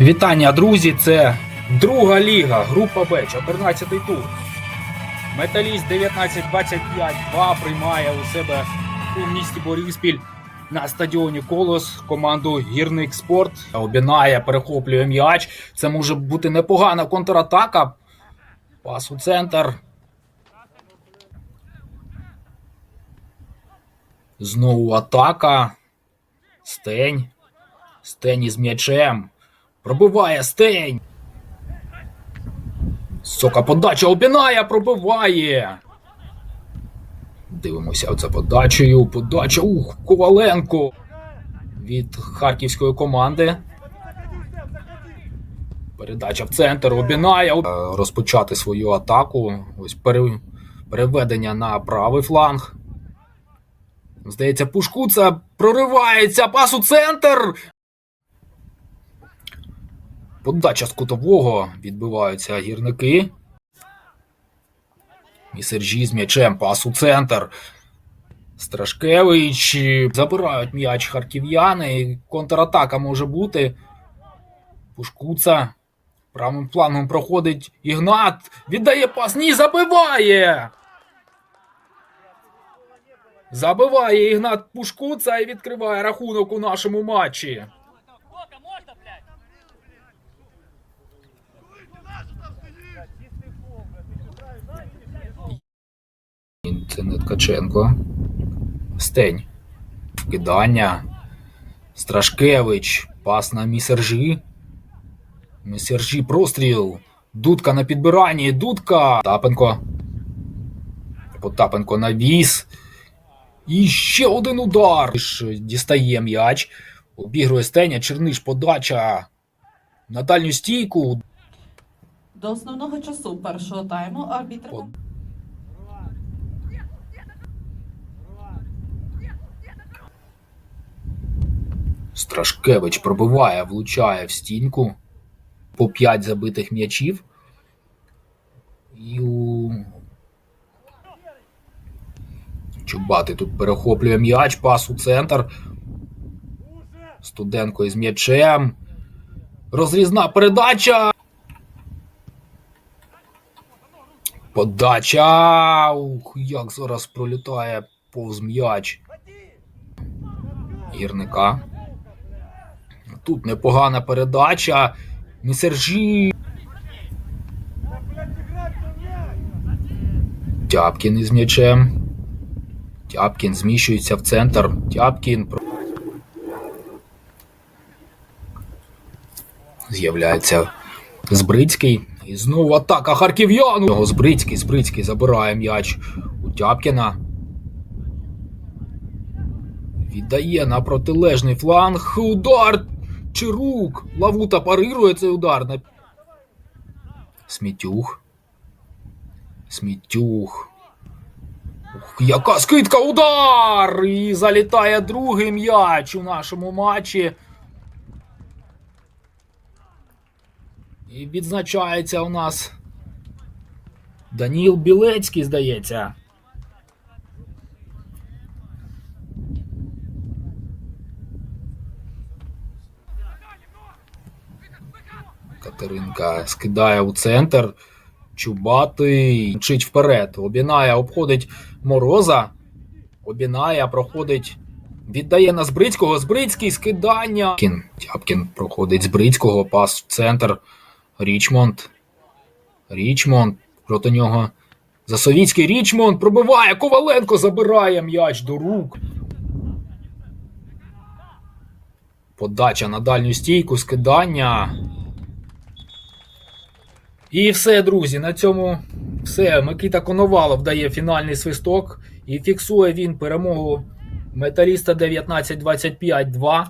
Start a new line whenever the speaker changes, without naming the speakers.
Вітання, друзі! Це друга ліга, група Б, 14-й тур. Металіст 19-25-2 приймає у себе у місті Боріспіль на стадіоні Колос команду Гірник Спорт. Обінає, перехоплює м'яч. Це може бути непогана контратака. Пас у центр. Знову атака. Стень. Стень із м'ячем. Пробиває стень. Сока подача обінає, пробиває. Дивимося оце подачею. Подача. Ух, Коваленко. Від харківської команди. Передача в центр. Обінає. Е, Розпочати свою атаку. Ось пере- переведення на правий фланг. Здається, Пушкуца проривається. Пас у центр. Подача з кутового відбиваються гірники. І Сержі з м'ячем пас у центр. Страшкевич забирають м'яч харків'яни. Контратака може бути. Пушкуца. Правим планом проходить Ігнат. Віддає пас. Ні, забиває. Забиває Ігнат Пушкуца і відкриває рахунок у нашому матчі. Не Ткаченко. Стень. Вкидання. Страшкевич. Пас на Місержі. Місержі простріл. Дудка на підбиранні. Дудка. Тапенко. Потапенко навіс. І ще один удар. Дістає м'яч. Обігрує Стеня. Черниш подача. На дальню стійку.
До основного часу першого тайму арбітр
Страшкевич пробиває, влучає в стінку. По 5 забитих м'ячів. І у... Чубати тут перехоплює м'яч, пас у центр. Студенко із м'ячем. Розрізна передача. Подача. Ух, як зараз пролітає повз м'яч. Гірника. Тут непогана передача. Місержі. Тяпкін із м'ячем. Тяпкін зміщується в центр. Тяпкін. З'являється Збрицький. І знову атака харків'яну. Його Збрицький. Збрицький забирає м'яч у Тяпкіна. Віддає на протилежний фланг. Удар! Чирук! Лавута парирує цей удар. На... Смітюх. Смітюх. Ух, яка скидка! Удар! І залітає другий м'яч у нашому матчі. І відзначається у нас Даніл Білецький, здається. Катеринка скидає у центр. Чубатий мчить вперед. Обіная обходить Мороза. Обіная проходить. Віддає на Збрицького. Збрицький скидання. Кін. Тяпкін проходить Збрицького. Пас в центр. Річмонд. Річмонд. Проти нього. Засовіцький Річмонд пробиває. Коваленко забирає м'яч до рук. Подача на дальню стійку, скидання. І все, друзі, на цьому все. Микита Коновалов дає фінальний свисток і фіксує він перемогу металіста 19-25-2